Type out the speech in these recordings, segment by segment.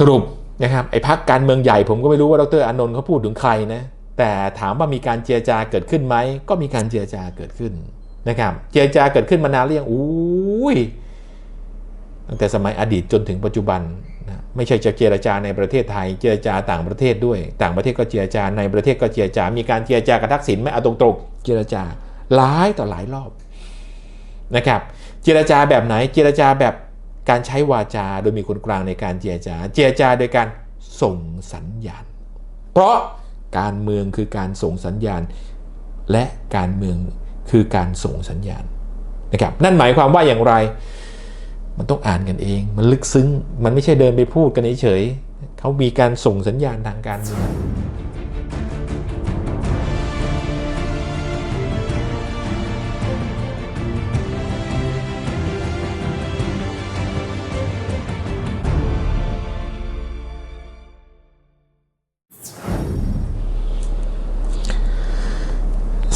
สรุปนะครับไอ้พักการเมืองใหญ่ผมก็ไม่รู้ว่าดรอนนท์เขาพูดถึงใครนะแต่ถามว่ามีการเจรจาเกิดขึ้นไหมก็มีการเจรจาเกิดขึ้นนะครับเจรจาเกิดขึ้นมานานหรือยังอุ้ยตั้งแต่สมัยอดีตจนถึงปัจจุบันนะไม่ใช่จะเจรจาในประเทศไทย เจรจาต่างประเทศด้วย ต่างประเทศก็เจรจาในประเทศก็เจรจา มีการเจรจากับทักษิณไหม่เอาตรงๆ เจรจาหลายต่อหลายรอบนะครับ เจรจาแบบไหนเจรจาแบบ การใช้วาจาโดยมีคนกลางในการเจรจา เจรจาโดยการส่งสัญญาณ เพราะการเมืองคือการส่งสัญญาณ และการเมืองคือการส่งสัญญาณนะครับนั่นหมายความว่าอย่างไร มันต้องอ่านกันเอง มันลึกซึ้ง มันไม่ใช่เดินไปพูดกันเฉยเขามีการส่งสัญญาณทางการเมือง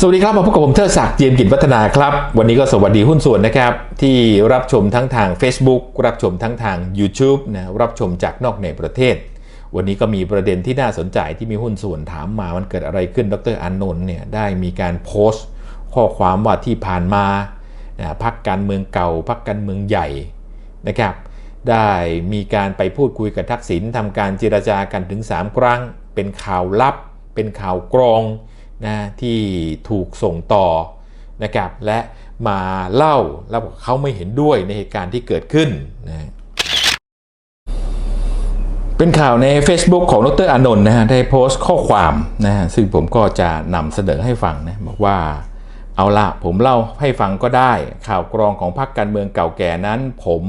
วัสดีครับมาพบกับผมเทิดศักดิ์เจียมกิจวัฒนาครับ วันนี้ก็สวัสดีหุ้นส่วนนะครับ ที่รับชมทั้งทาง Facebook รับชมทั้งทาง YouTube นะรับชมจากนอกในประเทศ วันนี้ก็มีประเด็นที่น่าสนใจที่มีหุ้นส่วนถามมามันเกิดอะไรขึ้นดรอานนท์เนี่ยได้มีการโพสต์ ข้อความว่าที่ผ่านมานะพักการเมืองเก่าพักการเมืองใหญ่นะครับได้มีการไปพูดคุยกับทักษิณทำการเจรจากันถึง 3 ครั้ง เป็นข่าวลับ เป็นข่าวกรอง นะที่ถูกส่งต่อนะครับและมาเล่าแล้วบอกเขาไม่เห็นด้วยในเหตุการณ์ที่เกิดขึ้นนะเป็นข่าวใน Facebook ของดรอานนท์นะฮะได้โพสต์ข้อความนะฮะซึ่งผมก็จะนำเสนอให้ฟังนะบอกว่าเอาละผมเล่าให้ฟังก็ได้ ข่าวกรองของพรรคการเมืองเก่าแก่นั้น ผม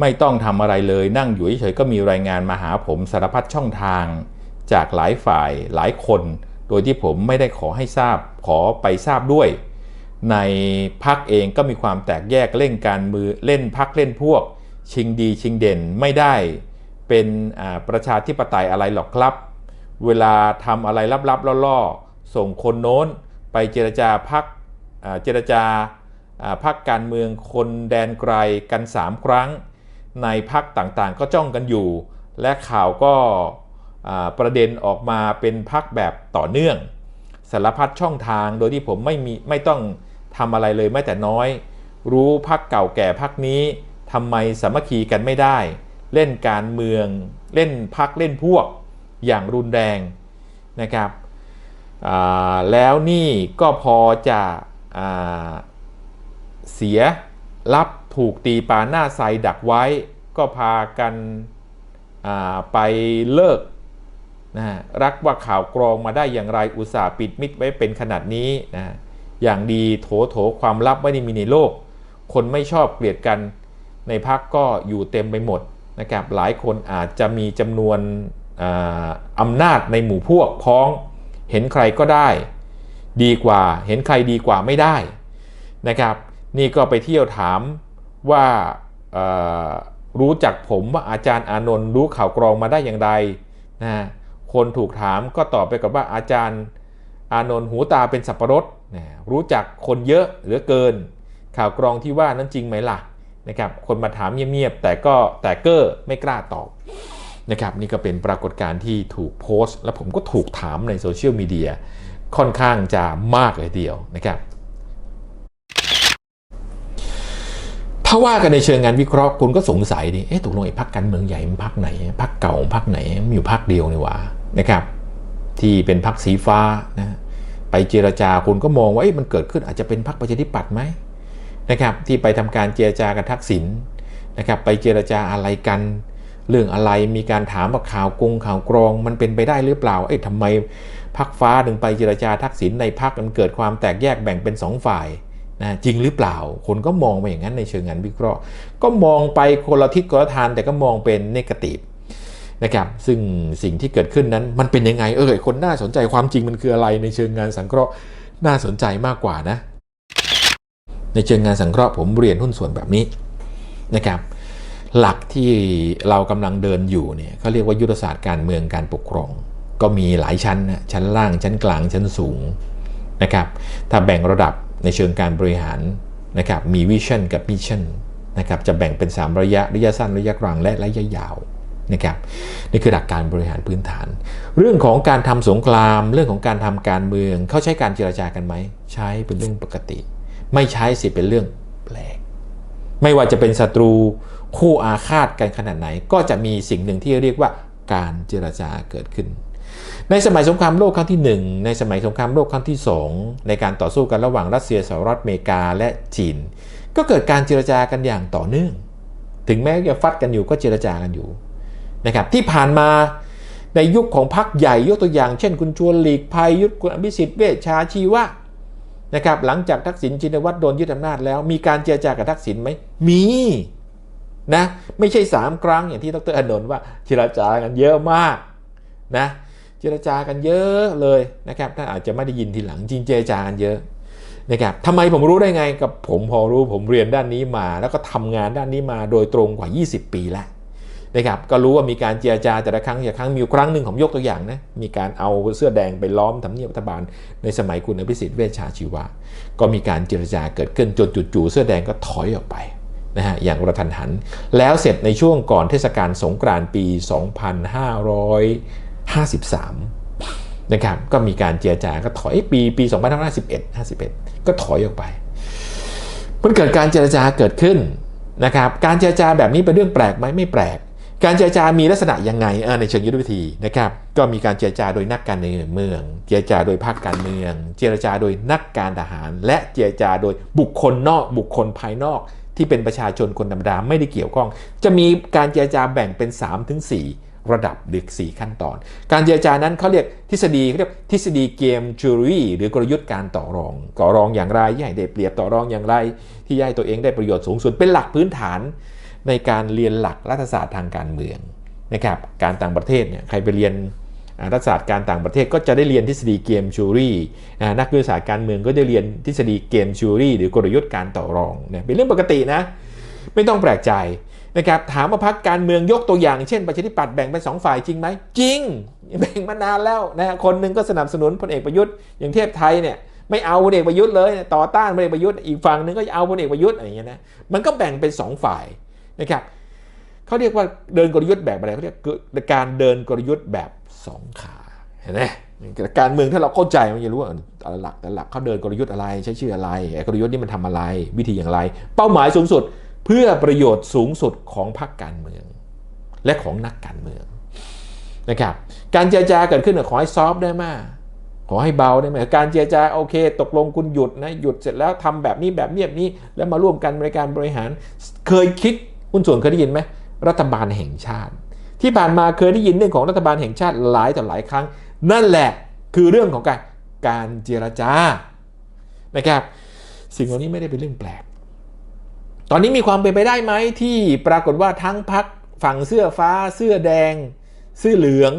ไม่ต้องทำอะไรเลยนั่งอยู่เฉยๆก็มีรายงานมาหาผมสารพัดช่องทาง จากหลายฝ่ายหลายคน โดยที่ผมไม่ได้ขอให้ทราบขอไปทราบด้วย ในพักเองก็มีความแตกแยกเล่นการมือเล่นพักเล่นพวก ชิงดีชิงเด่นไม่ได้เป็นประชาธิปไตยอะไรหรอกครับ เวลาทำอะไรลับๆล่อๆ ส่งคนโน้นไปเจรจาพักเจรจาพักการเมืองคนแดนไกลกัน 3 ครั้ง ในพักต่างๆ ก็จ้องกันอยู่ และข่าวก็ ประเด็นออกมาเป็นพักแบบต่อเนื่อง สารพัดช่องทางโดยที่ผมไม่มีไม่ต้องทำอะไรเลยแม้แต่น้อย รู้พักเก่าแก่พักนี้ทำไมสามัคคีกันไม่ได้ เล่นการเมือง เล่นพักเล่นพวกอย่างรุนแรงนะครับแล้วนี่ก็พอจะอเสียรับถูกตีปาหน้าไซดักไว้ ก็พากันไปเลิก นะรักว่าข่าวกรองมาได้อย่างไรอุตส่าห์ปิดมิดไว้เป็นขนาดนี้นะอย่างดีโถโถความลับไม่ได้มีในโลก คนไม่ชอบเกลียดกันในพักก็อยู่เต็มไปหมดนะครับหลายคนอาจจะมีจำนวนอาอำนาจในหมู่พวกพ้อง เห็นใครก็ได้ ดีกว่าเห็นใครดีกว่าไม่ได้นะครับ นี่ก็ไปเที่ยวถามว่ารู้จักผมว่าอาจารย์อานนท์รู้ข่าวกรองมาได้อย่างไรนะฮะ คนถูกถามก็ตอบไปกับว่าอาจารย์ อานนท์หูตาเป็นสับปะรดนะรู้จักคนเยอะเหลือเกิน ข่าวกรองที่ว่านั้นจริงไหมล่ะนะครับคนมาถามเงียบๆแต่ก็แต่เกอร์ไม่กล้าตอบนะครับนี่ก็เป็นปรากฏการณ์ที่ถูกโพสต์ แล้วผมก็ถูกถามในโซเชียลมีเดียค่อนข้างจะมากเลยเดียวนะครับถ้าว่ากันในเชิงงานวิเคราะห์คุณก็สงสัยดิเอ๊ะตกลงไอ้พักการเมืองใหญ่มันพักไหนพักเก่าพักไหนมันอยู่พักเดียวนี่หว่า นะครับ ที่เป็นพักสีฟ้านะไปเจรจาคุณก็มองว่าเอ๊ะมันเกิดขึ้นอาจจะเป็นพักประชาธิปัตย์ไหมนะครับ ที่ไปทำการเจรจากับทักษิณนะครับไปเจรจาอะไรกัน เรื่องอะไรมีการถามว่าข่าวกงข่าวกรองมันเป็นไปได้หรือเปล่าเอ๊ะทำไมพักฟ้าถึงไปเจรจาทักษิณในพักมันเกิดความแตกแยกแบ่งเป็นสองฝ่ายนะจริงหรือเปล่า คนก็มองไปอย่างนั้นในเชิงงานวิเคราะห์ ก็มองไปคนละทิศคนละทางแต่ก็มองเป็นเนกาทีฟ นะครับซึ่งสิ่งที่เกิดขึ้นนั้นมันเป็นยังไงเออคนน่าสนใจความจริงมันคืออะไรในเชิงงานสังเคราะห์น่าสนใจมากกว่านะ ในเชิงงานสังเคราะห์ผมเรียนหุ้นส่วนแบบนี้นะครับหลักที่เรากำลังเดินอยู่เนี่ยเขาเรียกว่ายุทธศาสตร์การเมืองการปกครอง ก็มีหลายชั้นนะชั้นล่างชั้นกลางชั้นสูงนะครับถ้าแบ่งระดับในเชิงการบริหารนะครับมีวิชั่นกับมิชชั่นนะครับจะแบ่งเป็น 3 ระยะระยะสั้นระยะกลางและระยะยาว นะครับนี่คือหลักการบริหารพื้นฐาน เรื่องของการทำสงคราม เรื่องของการทำการเมือง เขาใช้การเจรจากันไหม ใช้เป็นเรื่องปกติ ไม่ใช้สิเป็นเรื่องแปลก ไม่ว่าจะเป็นศัตรูคู่อาฆาตกันขนาดไหน ก็จะมีสิ่งหนึ่งที่เรียกว่าการเจรจาเกิดขึ้น ในสมัยสงครามโลกครั้งที่ 1 ในสมัยสงครามโลกครั้งที่ 2 ในการต่อสู้กันระหว่างรัสเซียสหรัฐอเมริกาและจีน ก็เกิดการเจรจากันอย่างต่อเนื่อง ถึงแม้จะฟัดกันอยู่ก็เจรจากันอยู่ นะครับที่ผ่านมาในยุคของพรรคใหญ่ยกตัวอย่างเช่น คุณชวนหลีกภัยยุทธคุณอภิสิทธิ์เวชชาชีวะนะครับหลังจากทักษิณชินวัตรโดนยึดอำนาจแล้วมีการเจรจากับทักษิณไหมมีนะไม่ใช่ 3 ครั้งอย่างที่ดรอนนท์ว่าเจรจากันเยอะมากนะเจรจากันเยอะเลยนะครับถ้านอาจจะไม่ได้ยินทีหลังจริงเจรจากันเยอะนะครับทำไมผมรู้ได้ไงกับผมพอรู้ผมเรียนด้านนี้มา แล้วก็ทำงานด้านนี้มาโดยตรงกว่า 20 ปีแล้ว นะครับก็รู้ว่ามีการเจรจาแต่ละครั้งแต่ละครั้งมีครั้งหนึ่งผมยกตัวอย่างนะมีการเอาเสื้อแดงไปล้อมทำเนียบรัฐบาล ในสมัยคุณอภิสิทธิ์เวชชาชีวะ ก็มีการเจรจาเกิดขึ้นจนจู่ๆเสื้อแดงก็ถอยออกไปนะฮะอย่างกระทันหัน แล้วเสร็จในช่วงก่อนเทศกาลสงกรานต์ปี 2553นะครับก็มีการเจรจาก็ถอยปีปี 2551 51 ก็ถอยออกไปมันเกิดการเจรจาเกิดขึ้นนะครับการเจรจาแบบนี้เป็นเรื่องแปลกไหมไม่แปลก การเจรจามีลักษณะยังไงในเชิงยุทธวิธีนะครับก็มีการเจรจาโดยนักการเมือง เจรจาโดยภาคการเมือง เจรจาโดยนักการทหาร และเจรจาโดยบุคคลนอกบุคคลภายนอก ที่เป็นประชาชนคนธรรมดาไม่ได้เกี่ยวข้อง จะมีการเจรจาแบ่งเป็น 3-4 ระดับหรือ4ขั้นตอน การเจรจานั้นเขาเรียกทฤษฎีเขาเรียกทฤษฎีเกมจูรี่หรือกลยุทธ์การต่อรองต่อรองอย่างไรที่ให้ได้เปรียบต่อรองอย่างไร ที่ให้ตัวเองได้ประโยชน์สูงสุดเป็นหลักพื้นฐาน ในการเรียนหลักรัฐศาสตร์ทางการเมืองนะครับการต่างประเทศเนี่ยใครไปเรียนรัฐศาสตร์การต่างประเทศก็จะได้เรียนทฤษฎีเกมชูรี่นักวิทยาศาสตร์การเมืองก็จะเรียนทฤษฎีเกมชูรี่หรือกลยุทธ์การต่อรองเนี่ยเป็นเรื่องปกตินะไม่ต้องแปลกใจนะครับถามว่าพักการเมืองยกตัวอย่างเช่นประชาธิปัตย์แบ่งเป็นสองฝ่ายจริงไหมจริง แบ่งมานานแล้วนะคนหนึ่งก็สนับสนุนพลเอกประยุทธ์อย่างเทพไทยเนี่ยไม่เอาพลเอกประยุทธ์เลยต่อต้านพลเอกประยุทธ์อีกฝั่งหนึ่งก็จะเอาพลเอกประยุทธ์อะไรอย่างเงี้ยนะมันก็แบ่งเป็น2ฝ่าย นะครับเขาเรียกว่าเดินกลยุทธ์แบบอะไรเขาเรียกการเดินกลยุทธ์แบบ2ขาเห็นไหมการเมืองถ้าเราเข้าใจมันจะรู้ว่าหลักหลักเขาเดินกลยุทธ์อะไรใช้ชื่ออะไรกลยุทธ์นี้มันทำอะไร วิธีอย่างไร เป้าหมายสูงสุดเพื่อประโยชน์สูงสุดของพรรคการเมือง และของนักการเมืองนะครับการเจรจาเกิดขึ้นขอให้ซอฟได้มากขอให้เบาได้ไหมการเจรจาโอเค ตกลงคุณหยุดนะหยุดเสร็จแล้วทำแบบนี้แบบเนี้ยบนี้แล้วมาร่วมกันในการบริหาร เคยคิด คุณส่วนเคยได้ยินไหมรัฐบาลแห่งชาติ ที่ผ่านมาเคยได้ยินเรื่องของรัฐบาลแห่งชาติหลายต่อหลายครั้ง นั่นแหละคือเรื่องของการการเจรจานะครับ สิ่งเหล่านี้ไม่ได้เป็นเรื่องแปลก ตอนนี้มีความเป็นไปได้ไหมที่ปรากฏว่าทั้งพักฝั่งเสื้อฟ้า เสื้อแดง เสื้อเหลือง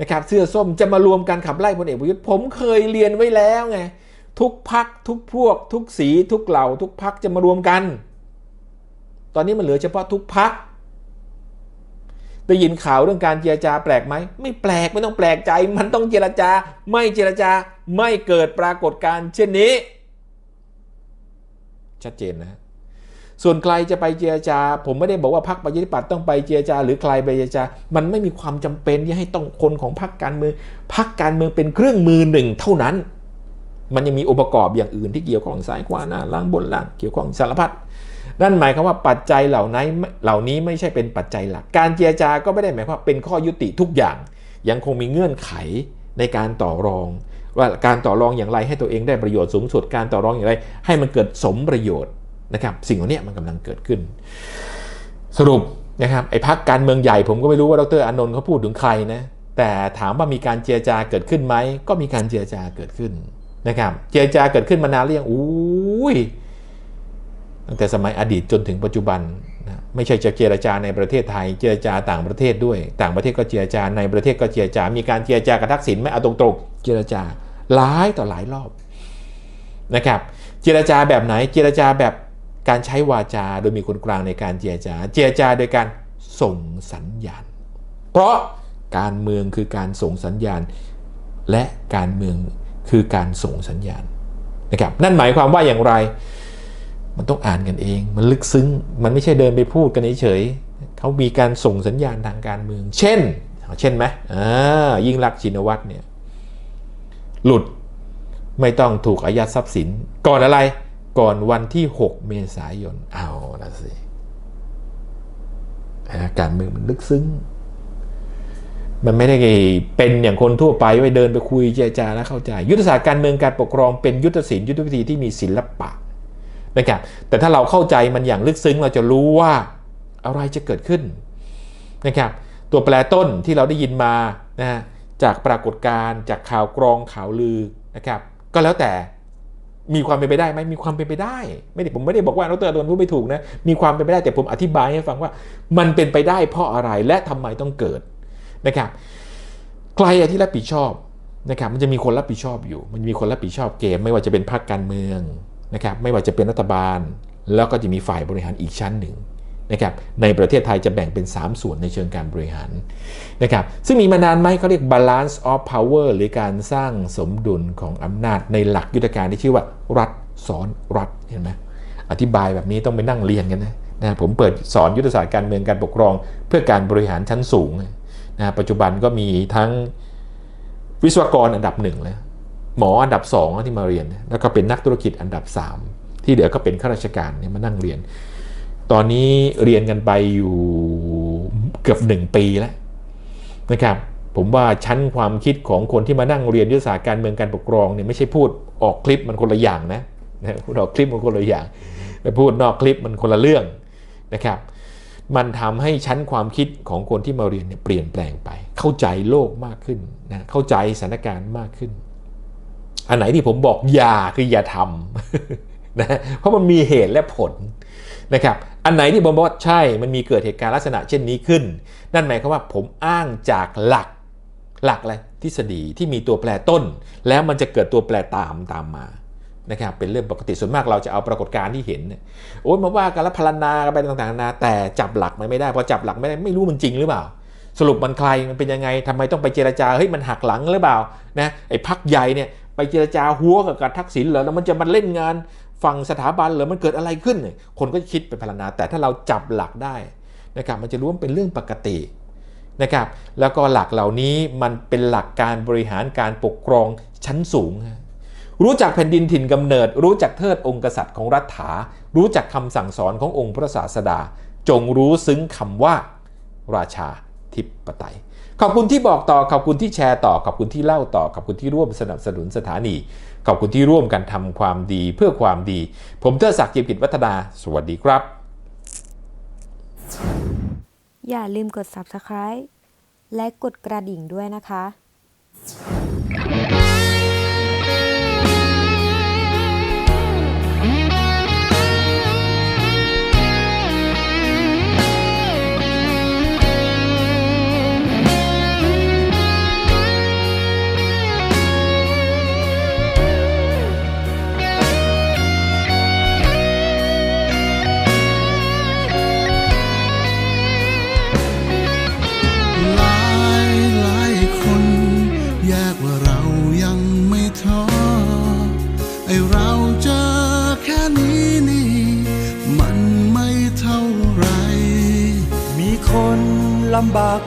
นะครับเสื้อส้มจะมารวมกันขับไล่พลเอกประยุทธ์ผมเคยเรียนไว้แล้วไงทุกพักทุกพวก ทุกสี ทุกเหล่า ทุกพักจะมารวมกัน ตอนนี้มันเหลือเฉพาะทุกพักได้ยินข่าวเรื่องการเจรจาแปลกไหม ไม่แปลกไม่ต้องแปลกใจ มันต้องเจรจา ไม่เจรจาไม่เกิดปรากฏการณ์เช่นนี้ ชัดเจนนะ ส่วนใครจะไปเจรจา ผมไม่ได้บอกว่าพรรคประชาธิปัตย์ต้องไปเจรจา หรือใครไปเจรจา มันไม่มีความจำเป็นที่ให้ต้องคนของพรรคการเมืองพรรคการเมืองเป็นเครื่องมือหนึ่งเท่านั้น มันยังมีองค์ประกอบอย่างอื่นที่เกี่ยวข้องซ้ายขวาหน้าล่างบนล่างเกี่ยวข้องสารพัด นั่นหมายความว่าปัจจัยเหล่านี้เหล่านี้ไม่ใช่เป็นปัจจัยหลัก การเจรจาก็ไม่ได้หมายความเป็นข้อยุติทุกอย่าง ยังคงมีเงื่อนไขในการต่อรอง ว่าการต่อรองอย่างไรให้ตัวเองได้ประโยชน์สูงสุด การต่อรองอย่างไร ให้มันเกิดสมประโยชน์นะครับ สิ่งเหล่านี้มันกำลังเกิดขึ้น สรุปนะครับไอ้พักการเมืองใหญ่ผมก็ไม่รู้ว่าดรอนนท์เขาพูดถึงใครนะแต่ถามว่ามีการเจรจาเกิดขึ้นไหมก็มีการเจรจาเกิดขึ้นนะครับ เจรจาเกิดขึ้นมานานหรือยังอุ้ย ตั้งแต่สมัยอดีตจนถึงปัจจุบันนะไม่ใช่จะเจรจาในประเทศไทย เจรจาต่างประเทศด้วย ต่างประเทศก็เจรจาในประเทศก็เจรจา มีการเจรจากับทักษิณไหมเอาตรงๆเจรจาหลายต่อหลายรอบนะครับ เจรจาแบบไหนเจรจาแบบการใช้วาจาโดยมีคนกลางในการเจรจา เจรจาโดยการส่งสัญญาณ เพราะการเมืองคือการส่งสัญญาณ และการเมืองคือการส่งสัญญาณนะครับนั่นหมายความว่าอย่างไร มันต้องอ่านกันเอง มันลึกซึ้ง มันไม่ใช่เดินไปพูดกันเฉยๆเขามีการส่งสัญญาณทางการเมือง เช่น เช่นไหมอ่ายิ่งรักชินวัตรเนี่ย หลุด ไม่ต้องถูกอายัดทรัพย์สิน ก่อนอะไร ก่อนวันที่ 6 เมษายน เอาละสิการเมืองมันลึกซึ้ง มันไม่ได้เป็นอย่างคนทั่วไปไปเดินไปคุยเจรจาแล้วเข้าใจ ยุทธศาสตร์การเมืองการปกครองเป็นยุทธศิลป์ยุทธวิธีที่มีศิลปะ นะครับแต่ถ้าเราเข้าใจมันอย่างลึกซึ้งเราจะรู้ว่าอะไรจะเกิดขึ้นนะครับตัวแปรต้นที่เราได้ยินมานะจากปรากฏการณ์จากข่าวกรองข่าวลือนะครับก็แล้วแต่มีความเป็นไปได้ไหมมีความเป็นไปได้ ไม่ได้ผมไม่ได้บอกว่าดรโดนพูดไม่ถูกนะมีความเป็นไปได้แต่ผมอธิบายให้ฟังว่ามันเป็นไปได้เพราะอะไรและทำไมต้องเกิดนะครับใครที่รับผิดชอบนะครับมันจะมีคนรับผิดชอบอยู่ มันมีคนรับผิดชอบเกม ไม่ว่าจะเป็นพรรคการเมือง นะครับไม่ว่าจะเป็นรัฐบาล แล้วก็จะมีฝ่ายบริหารอีกชั้นหนึ่งนะครับในประเทศไทยจะแบ่งเป็น 3 ส่วนในเชิงการบริหารนะครับซึ่งมีมานานไหมเขาเรียก balance of power หรือการสร้างสมดุลของอำนาจในหลักยุทธการที่ชื่อว่า รัฐสอนรัฐเห็นไหมอธิบายแบบนี้ต้องไปนั่งเรียนกันนะนะผมเปิดสอนยุทธศาสตร์การเมืองการปกครอง เพื่อการบริหารชั้นสูงนะปัจจุบันก็มีทั้งวิศวกรอันดับหนึ่งเลย หมออันดับสองที่มาเรียน แล้วก็เป็นนักธุรกิจอันดับ 3 ที่เหลือก็เป็นข้าราชการเนี่ยมานั่งเรียน ตอนนี้เรียนกันไปอยู่เกือบหนึ่งปีแล้วนะครับผมว่าชั้นความคิดของคนที่มานั่งเรียนยุทธศาสตร์การเมืองการปกครองเนี่ยไม่ใช่พูดออกคลิปมันคนละอย่างนะพูดออกคลิปมันคนละอย่างแต่พูดนอกคลิปมันคนละเรื่องนะครับมันทำให้ชั้นความคิดของคนที่มาเรียนเนี่ยเปลี่ยนแปลงไป เข้าใจโลกมากขึ้นนะเข้าใจสถานการณ์มากขึ้น อันไหนที่ผมบอกอย่าคืออย่าทำนะเพราะมันมีเหตุและผลนะครับอันไหนที่ผมบอกว่าใช่มันมีเกิดเหตุการณ์ลักษณะเช่นนี้ขึ้น นั่นหมายความว่าผมอ้างจากหลักหลักอะไรทฤษฎีที่มีตัวแปรต้น แล้วมันจะเกิดตัวแปรตามตามมานะครับเป็นเรื่องปกติส่วนมากเราจะเอาปรากฏการณ์ที่เห็นโอ้ยมาว่ากันแล้วพลานากันไปต่างๆนานาแต่จับหลักมันไม่ได้พอจับหลักไม่ได้ไม่รู้มันจริงหรือเปล่า สรุปมันใครมันเป็นยังไงทำไมต้องไปเจรจาเฮ้ยมันหักหลังหรือเปล่านะไอ้พักใหญ่เนี่ย ไปเจรจาหัวกับกทักษิณเหรอแล้วมันจะมาเล่นงานฝั่งสถาบันเหรอมันเกิดอะไรขึ้น คนก็คิดเป็นพลานา แต่ถ้าเราจับหลักได้นะครับมันจะรู้ว่าเป็นเรื่องปกตินะครับแล้วก็หลักเหล่านี้มันเป็นหลักการบริหารการปกครองชั้นสูง รู้จักแผ่นดินถิ่นกำเนิด รู้จักเทิดองค์กษัตริย์ของรัฐารู้จักคำสั่งสอนขององค์พระศาสดา จงรู้ซึ้งคำว่าราชา ธิปไตย ขอบคุณที่บอกต่อ ขอบคุณที่แชร์ต่อ ขอบคุณที่เล่าต่อ ขอบคุณที่ร่วมสนับสนุนสถานี ขอบคุณที่ร่วมกันทำความดีเพื่อความดี ผมเทอศักดิ์เกียรติกิจวัฒนา สวัสดีครับ อย่าลืมกด subscribe และกดกระดิ่งด้วยนะคะ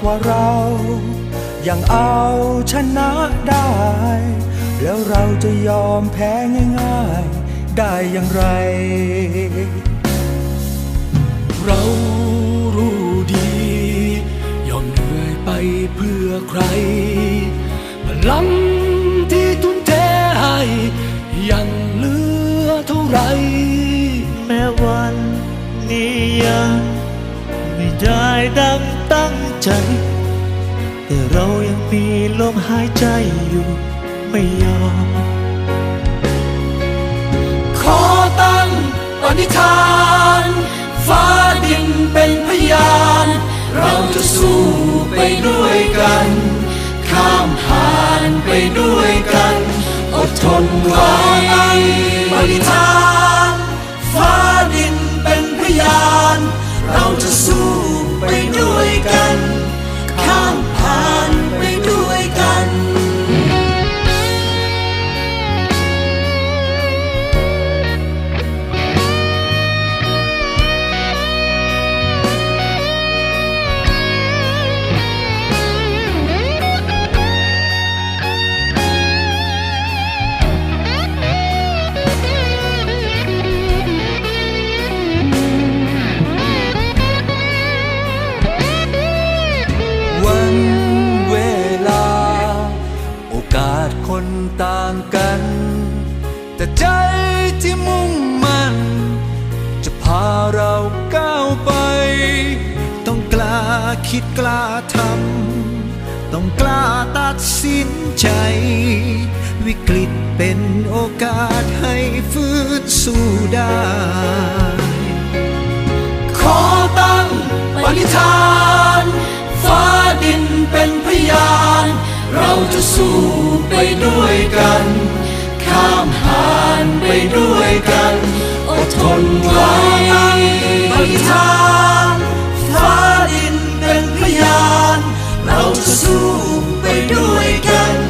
กว่าเรา ยังเอาชนะได้ แล้วเราจะยอมแพ้ง่ายๆ ได้อย่างไร เรารู้ดี ยอมเหนื่อยไปเพื่อใคร พลังที่ทุ่มเทให้ยังเหลือเท่าไหรแม้วันนี้ยังไม่ได้ดั้ง ใจแต่เรายังมีลมหายใจอยู่ไม่ยอม ขอตั้งปณิธาน ฟ้าดินเป็นพยาน เราจะสู้ไปด้วยกัน ข้ามผ่านไปด้วยกัน อดทนไว้ปณิธาน ฟ้าดินเป็นพยาน เราจะสู้ ทำต้องกล้าตัดสินใจ วิกฤตเป็นโอกาสให้ฟื้นสู้ได้ ขอตั้งปณิธาน ฟ้าดินเป็นพยาน เราจะสู้ไปด้วยกัน ข้ามผ่านไปด้วยกัน อดทนไว้ปณิธานฟ้าดิน เป็นพยานเราจะสู้ไปด้วยกัน